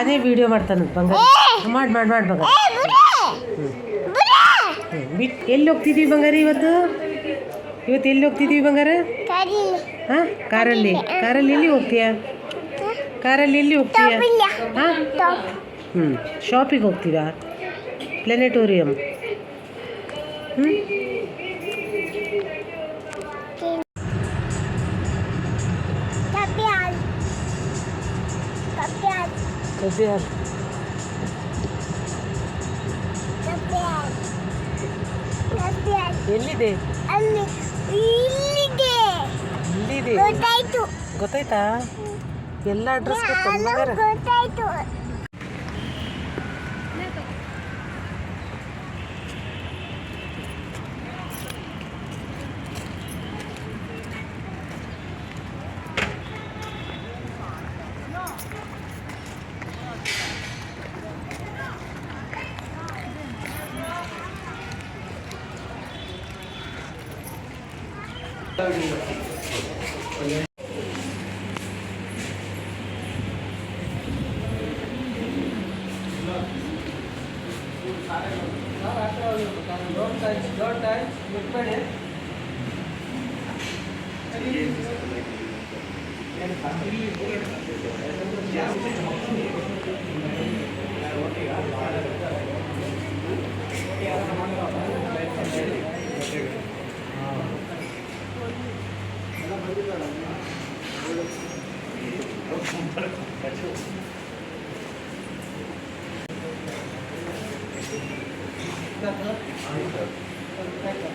ತಾನೇ ವಿಡಿಯೋ ಮಾಡ್ತಾನೆ ಬಂಗಾರ. ಮಾಡಿ ಮಾಡಿ ಮಾಡಿ ಬಂಗಾರ. ಬಿಟ್ಟು ಎಲ್ಲಿ ಹೋಗ್ತಿದ್ವಿ ಬಂಗಾರ ಇವತ್ತು? ಇವತ್ತು ಎಲ್ಲಿ ಹೋಗ್ತಿದ್ದೀವಿ ಬಂಗಾರ? ಹಾಂ ಕಾರಲ್ಲಿ. ಕಾರಲ್ಲಿ ಎಲ್ಲಿ ಹೋಗ್ತೀಯಾ? ಕಾರಲ್ಲಿ ಎಲ್ಲಿ ಹೋಗ್ತೀಯಾ? ಹಾಂ? ಹ್ಞೂ ಶಾಪಿಗೆ ಹೋಗ್ತೀರಾ? ಪ್ಲಾನೆಟೋರಿಯಂ. ಹ್ಞೂ ಹಾಲು ಎಲ್ಲಿದೆ? ಅಲ್ಲಿ ಇಲ್ಲಿದೆ. ಎಲ್ಲಿದೆ ಗೊತ್ತಾಯ್ತು. ಗೊತ್ತಾಯ್ತಾ? ಎಲ್ಲ ಅಡ್ರೆಸ್ ಗೊತ್ತ ನಾನು ಬಂಗಾರ ಗೊತ್ತಾಯ್ತು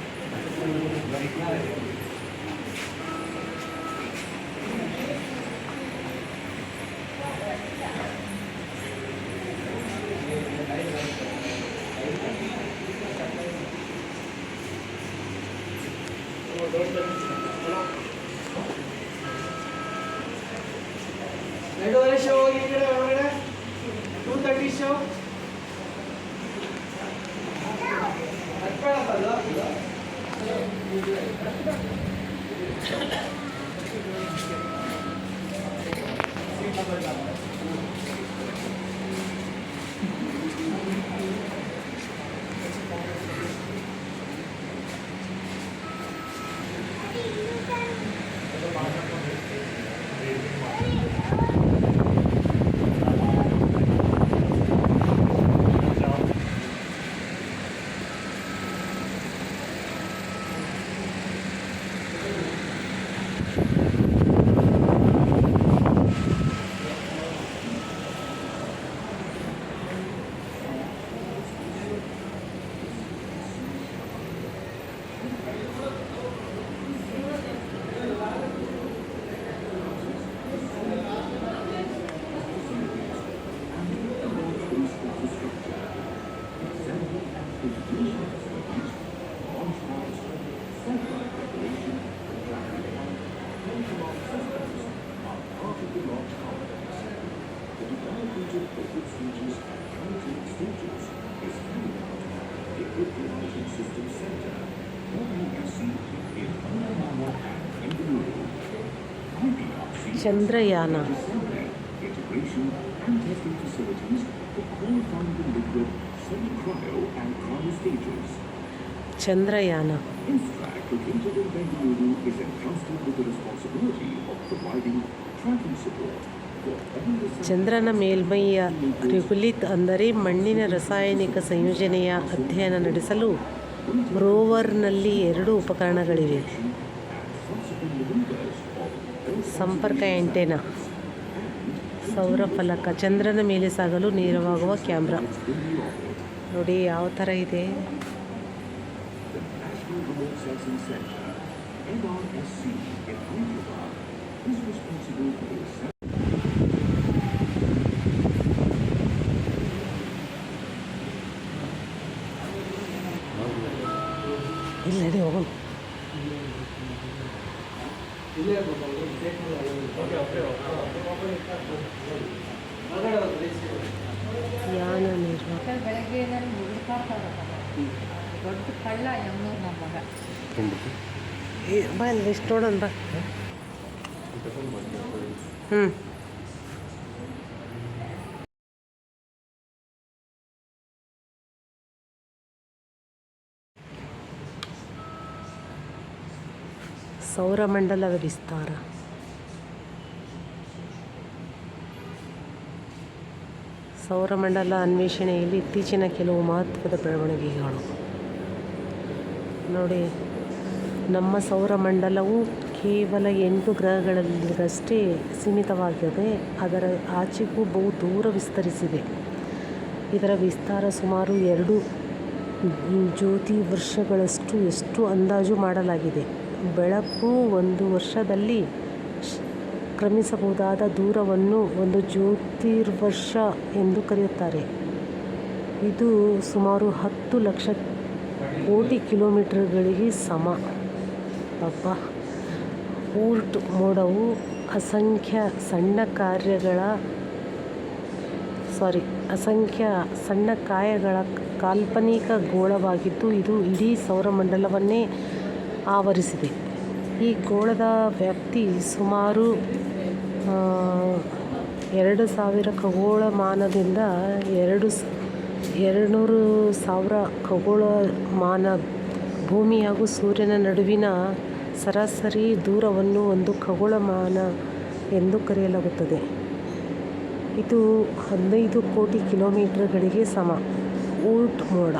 ಎರಡೂವರೆ ಶೋ ಹೋಗಿ ಈ ಕಡೆ ಒಳಗಡೆ two thirty show Chandrayaan. Chandrayaan. ಚಂದ್ರನ ಮೇಲ್ಮೈಯ ರೆಗುಲಿತ್ ಅಂದರೆ ಮಣ್ಣಿನ ರಾಸಾಯನಿಕ ಸಂಯೋಜನೆಯ ಅಧ್ಯಯನ ನಡೆಸಲು ರೋವರ್ನಲ್ಲಿ ಎರಡು ಉಪಕರಣಗಳಿವೆ. ಸಂಪರ್ಕ ಎಂಟೇನ? ಸೌರ ಫಲಕ ಚಂದ್ರನ ಮೇಲೆ ಸಾಗಲು ನೇರವಾಗುವ ಕ್ಯಾಮ್ರಾ. ನೋಡಿ ಯಾವ ಥರ ಇದೆ. ಇಲ್ಲ ಹೋಗೋಣ ಯಾನ ನಿರ್ವಾಹ ಬೆಳಗ್ಗೆ ಎಲ್ಲರೂ ಹುಡುಕಾಡ್ತಾ ದೊಡ್ಡ ಕಳ್ಳ ಎಮ್ಮೂರು ನಮ್ಮ ಮಗ. ಬಾ ಇಲ್ಲಿ ನೋಡೋಣ ಬಾ. ಹ್ಞೂ ಸೌರಮಂಡಲ ವಿಸ್ತಾರ. ಸೌರಮಂಡಲ ಅನ್ವೇಷಣೆಯಲ್ಲಿ ಇತ್ತೀಚಿನ ಕೆಲವು ಮಹತ್ವದ ಬೆಳವಣಿಗೆಗಳು. ನೋಡಿ, ನಮ್ಮ ಸೌರಮಂಡಲವು ಕೇವಲ ಎಂಟು ಗ್ರಹಗಳಲ್ಲಿರಷ್ಟೇ ಸೀಮಿತವಾಗಿದೆ. ಅದರ ಆಚೆಗೂ ಬಹು ದೂರ ವಿಸ್ತರಿಸಿದೆ. ಇದರ ವಿಸ್ತಾರ ಸುಮಾರು ಎರಡು ಜ್ಯೋತಿ ವರ್ಷಗಳಷ್ಟು ಎಷ್ಟು ಅಂದಾಜು ಮಾಡಲಾಗಿದೆ. ಬೆಳಕು ಒಂದು ವರ್ಷದಲ್ಲಿ ಕ್ರಮಿಸಬಹುದಾದ ದೂರವನ್ನು ಒಂದು ಜ್ಯೋತಿರ್ವರ್ಷ ಎಂದು ಕರೆಯುತ್ತಾರೆ. ಇದು ಸುಮಾರು ಹತ್ತು ಲಕ್ಷ ಕೋಟಿ ಕಿಲೋಮೀಟರ್ಗಳಿಗೆ ಸಮ. ಅಬ್ಬ! ಊರ್ಟ್ ಮೋಡವು ಅಸಂಖ್ಯ ಸಣ್ಣ ಕಾರ್ಯಗಳ, ಸಾರಿ, ಅಸಂಖ್ಯ ಸಣ್ಣ ಕಾಯಗಳ ಕಾಲ್ಪನಿಕ ಗೋಳವಾಗಿದ್ದು ಇದು ಇಡೀ ಸೌರಮಂಡಲವನ್ನೇ ಆವರಿಸಿದೆ. ಈ ಗೋಳದ ವ್ಯಾಪ್ತಿ ಸುಮಾರು ಎರಡು ಸಾವಿರ ಖಗೋಳಮಾನದಿಂದ ಎರಡು ಎರಡು ಎರಡುನೂರು ಸಾವಿರ ಖಗೋಳಮಾನ ಭೂಮಿ ಹಾಗೂ ಸೂರ್ಯನ ನಡುವಿನ ಸರಾಸರಿ ದೂರವನ್ನು ಒಂದು ಖಗೋಳಮಾನ ಎಂದು ಕರೆಯಲಾಗುತ್ತದೆ. ಇದು ಹದಿನೈದು ಕೋಟಿ ಕಿಲೋಮೀಟರ್ಗಳಿಗೆ ಸಮ. ಊಟ್ ಮೋಡ.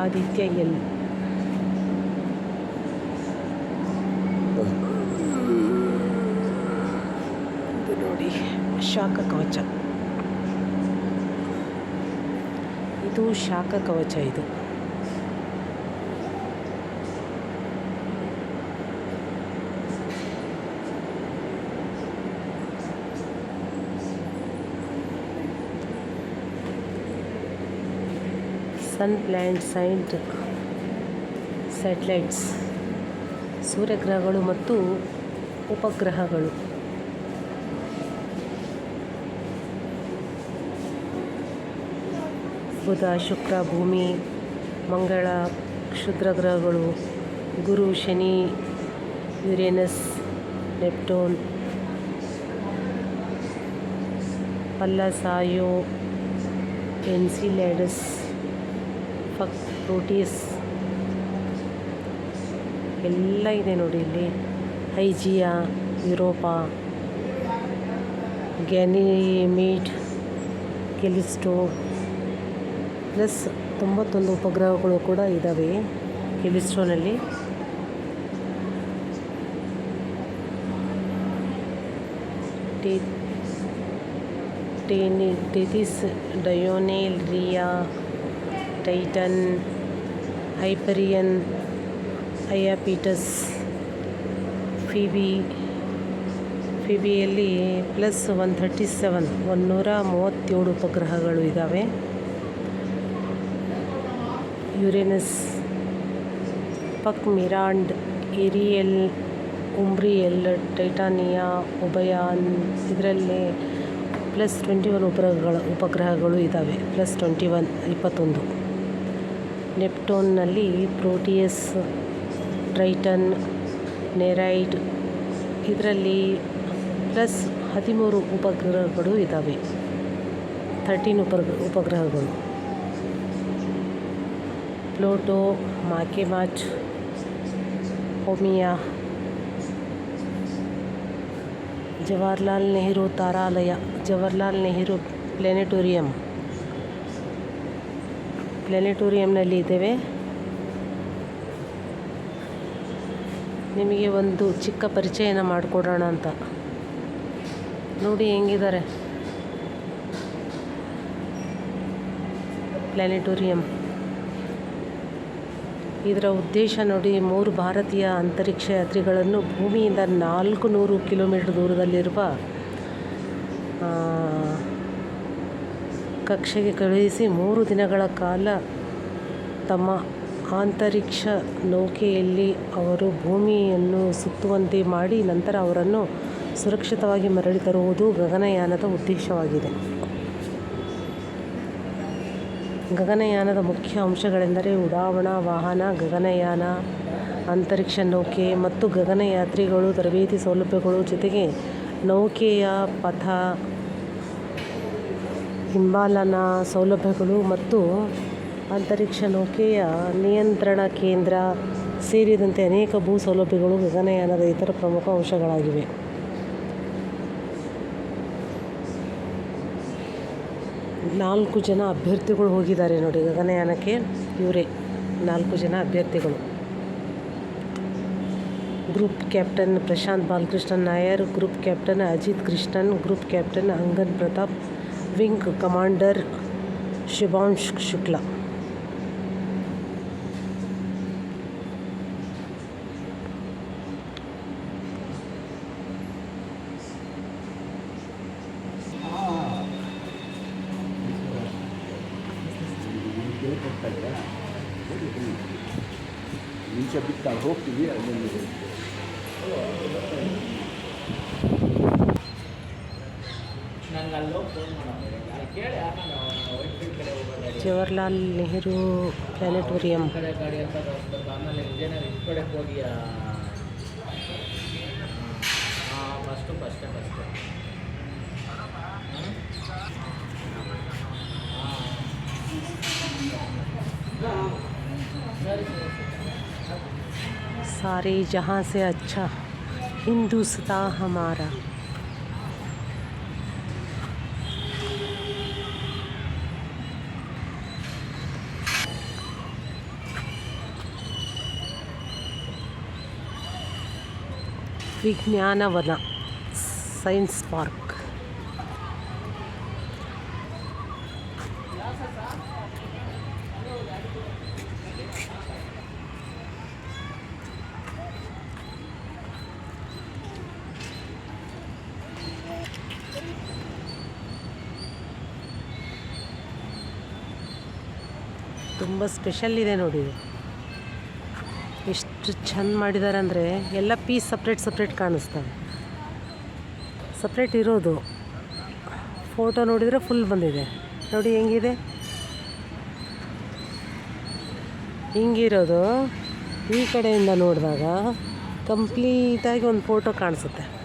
ಆದಿತ್ಯ ಎಲ್. ಇದು ನೋಡಿ. ಶಾಖ ಕವಚ. ಇದು ಶಾಖ ಕವಚ ಇದು. ಸನ್ ಪ್ಲ್ಯಾಂಟ್ ಸೈಂಟ್ ಸ್ಯಾಟಲೈಟ್ಸ್ ಸೂರ್ಯಗ್ರಹಗಳು ಮತ್ತು ಉಪಗ್ರಹಗಳು. ಬುಧ, ಶುಕ್ರ, ಭೂಮಿ, ಮಂಗಳ ಕ್ಷುದ್ರ ಗ್ರಹಗಳು ಗುರು, ಶನಿ, ಯುರೇನಸ್, ನೆಪ್ಟೋನ್, ಪಲ್ಲಸಾಯೋ ಎನ್ಸಿಲ್ಯಾಡಸ್ ಫಕ್ ಫ್ರೂಟೀಸ್ ಎಲ್ಲ ಇದೆ ನೋಡಿ ಇಲ್ಲಿ. ಹೈಜಿಯಾ ಯುರೋಪಾ ಗ್ಯಾನಿಮೀಡ್ ಕೆಲಿಸ್ಟೋ ಪ್ಲಸ್ ತೊಂಬತ್ತೊಂದು ಉಪಗ್ರಹಗಳು ಕೂಡ ಇದ್ದಾವೆ ಕೆಲಿಸ್ಟೋನಲ್ಲಿ ಟೇ ಟೇನಿ Tethys ಡಯೋನೇಲ್ Rhea Titan Hyperion Iapetus Phoebe ಫಿಬಿಯಲ್ಲಿ plus one thirty seven ಒನ್ನೂರ ಮೂವತ್ತೇಳು ಉಪಗ್ರಹಗಳು ಇದ್ದಾವೆ ಯುರೇನಸ್ ಪಕ್ ಮಿರಾಂಡ್ ಏರಿಯಲ್ ಉಂಬ್ರಿಯಲ್ ಟೈಟಾನಿಯಾ ಉಬಯಾನ್ ಇದರಲ್ಲಿ ಪ್ಲಸ್ ಟ್ವೆಂಟಿ ಒನ್ ಉಪಗ್ರಹಗಳು ಉಪಗ್ರಹಗಳು ಇದ್ದಾವೆ ಪ್ಲಸ್ ಟ್ವೆಂಟಿ ಒನ್ ಇಪ್ಪತ್ತೊಂದು. ನೆಪ್ಟೋನ್ನಲ್ಲಿ ಪ್ರೋಟಿಯಸ್, ಟ್ರೈಟನ್, ನೆರೈಡ್ ಇದರಲ್ಲಿ ಪ್ಲಸ್ ಹದಿಮೂರು ಉಪಗ್ರಹಗಳು ಇದ್ದಾವೆ ಥರ್ಟೀನ್ ಉಪಗ್ರ ಉಪಗ್ರಹಗಳು. Pluto, Makemake, Haumea, Jawaharlal Nehru ತಾರಾಲಯ, Jawaharlal Nehru planetarium. ಪ್ಲಾನೆಟೋರಿಯಂನಲ್ಲಿ ಇದ್ದೇವೆ. ನಿಮಗೆ ಒಂದು ಚಿಕ್ಕ ಪರಿಚಯನ ಮಾಡಿಕೊಡೋಣ ಅಂತ. ನೋಡಿ ಹೆಂಗಿದ್ದಾರೆ. ಪ್ಲಾನೆಟೋರಿಯಂ. ಇದರ ಉದ್ದೇಶ ನೋಡಿ ಮೂರು ಭಾರತೀಯ ಅಂತರಿಕ್ಷ ಯಾತ್ರಿಗಳನ್ನು ಭೂಮಿಯಿಂದ ನಾಲ್ಕು ನೂರು ಕಿಲೋಮೀಟ್ರ್ ದೂರದಲ್ಲಿರುವ ಕಕ್ಷೆಗೆ ಕಳುಹಿಸಿ ಮೂರು ದಿನಗಳ ಕಾಲ ತಮ್ಮ ಅಂತರಿಕ್ಷ ನೌಕೆಯಲ್ಲಿ ಅವರು ಭೂಮಿಯನ್ನು ಸುತ್ತುವಂತೆ ಮಾಡಿ ನಂತರ ಅವರನ್ನು ಸುರಕ್ಷಿತವಾಗಿ ಮರಳಿ ತರುವುದು ಗಗನಯಾನದ ಉದ್ದೇಶವಾಗಿದೆ. ಗಗನಯಾನದ ಮುಖ್ಯ ಅಂಶಗಳೆಂದರೆ ಉಡಾವಣಾ ವಾಹನ, ಗಗನಯಾನ, ಅಂತರಿಕ್ಷ ನೌಕೆ ಮತ್ತು ಗಗನಯಾತ್ರಿಗಳು ತರಬೇತಿ ಸೌಲಭ್ಯಗಳು ಜೊತೆಗೆ ನೌಕೆಯ ಪಥ ಹಿಂಬಾಲನ ಸೌಲಭ್ಯಗಳು ಮತ್ತು ಅಂತರಿಕ್ಷ ನೌಕೆಯ ನಿಯಂತ್ರಣ ಕೇಂದ್ರ ಸೇರಿದಂತೆ ಅನೇಕ ಭೂ ಸೌಲಭ್ಯಗಳು ಗಗನಯಾನದ ಇತರ ಪ್ರಮುಖ ಅಂಶಗಳಾಗಿವೆ. ನಾಲ್ಕು ಜನ ಅಭ್ಯರ್ಥಿಗಳು ಹೋಗಿದ್ದಾರೆ ನೋಡಿ, ಗಗನಯಾನಕ್ಕೆ ಇವರೇ ನಾಲ್ಕು ಜನ ಅಭ್ಯರ್ಥಿಗಳು. Group captain Prashanth Balakrishnan Nair, group captain Ajith Krishnan, group captain Angan Pratap wing commander Shivansh Shukla ನಿಮಿಷ ಬಿಟ್ಟು ಹೋಗ್ತೀವಿ ಅಲ್ಲಿ ಜವಾಹರ್ಲಾಲ್ ನೆಹರು ಪ್ಲಾನೆಟೋರಿಯಂ ಈ ಕಡೆ ಗಾಡಿ ಅಂತ ಬರ್ಬೇಕು ಆಮೇಲೆ ವಿಜಯನಗರ ಈ ಕಡೆ ಹೋಗಿ ಹಾಂ ಫಸ್ಟು ಫಸ್ಟೇ ಫಸ್ಟು ಸರಿ ಸರಿ सारे जहाँ से अच्छा हिंदुस्तां हमारा ವಿಜ್ಞಾನವನ ಸೈನ್ಸ್ ಪಾರ್ಕ್ ತುಂಬ ಸ್ಪೆಷಲ್ ಇದೆ ನೋಡಿ ಇದು. ಎಷ್ಟು ಚೆಂದ ಮಾಡಿದ್ದಾರೆ ಅಂದರೆ ಎಲ್ಲ ಪೀಸ್ ಸಪ್ರೇಟ್ ಸಪ್ರೇಟ್ ಕಾಣಿಸ್ತವೆ. ಸಪ್ರೇಟ್ ಇರೋದು. ಫೋಟೋ ನೋಡಿದರೆ ಫುಲ್ ಬಂದಿದೆ. ನೋಡಿ ಹೆಂಗಿದೆ? ಹಿಂಗಿರೋದು ಈ ಕಡೆಯಿಂದ ನೋಡಿದಾಗ ಕಂಪ್ಲೀಟಾಗಿ ಒಂದು ಫೋಟೋ ಕಾಣಿಸುತ್ತೆ.